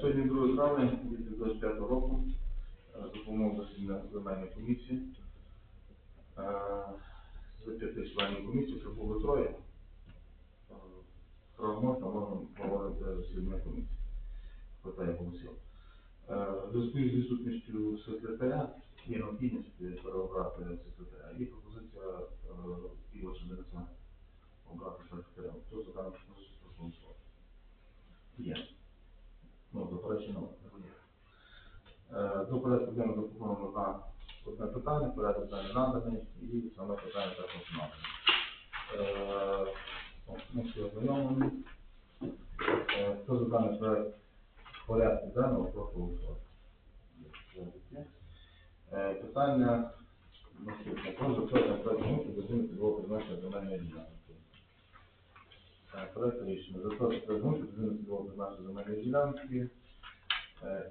Сьогодні 2 травня 2025 року е, допомога засідання земельної комісії. Е, З п'яти членів комісії прибуло троє. Е, Справа можна, можемо проводити засідання комісії. Хватає голосів. В з відсутністю секретаря є необхідність переобрати секретаря. Є пропозиція е, Ігор Шебенця обрати секретаря. Хто за дану пропозицію прошу голосувати? Є. Ну. Е, До порядку денного запропоновано на одне питання, порядок денний наданий і саме питання також. Е, Ми всі ознайомлені. Е, Хто за даний проект порядку денного, прошу голосувати. Е, Питання наступне. Про затвердження проекту місця до цільового призначення земельної ділянки. Проект рішення. Затвердження проекту місця до цільового призначення земельної ділянки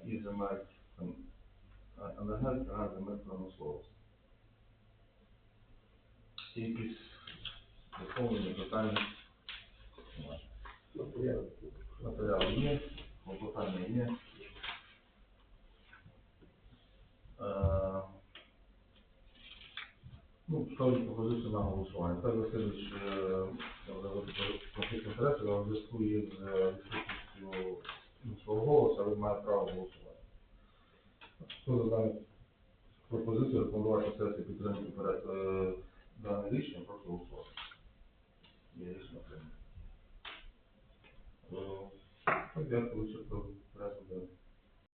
і земель е, енергетики на земель промисловості. Якісь доповнення питання? Немає. Матеріал є, клопотання є. Е, Ну, ставлю пропозицію на голосування. Так, Васильович, е, конфлікт інтересів, але в зв'язку із е, відсутністю свого голосу, але має право голосувати. Хто за дану пропозицію рекомендувати сесії підтримати поряд е, дане рішення, прошу голосувати. Є рішення прийнято. Е, так, Дякую, що про порядок денний.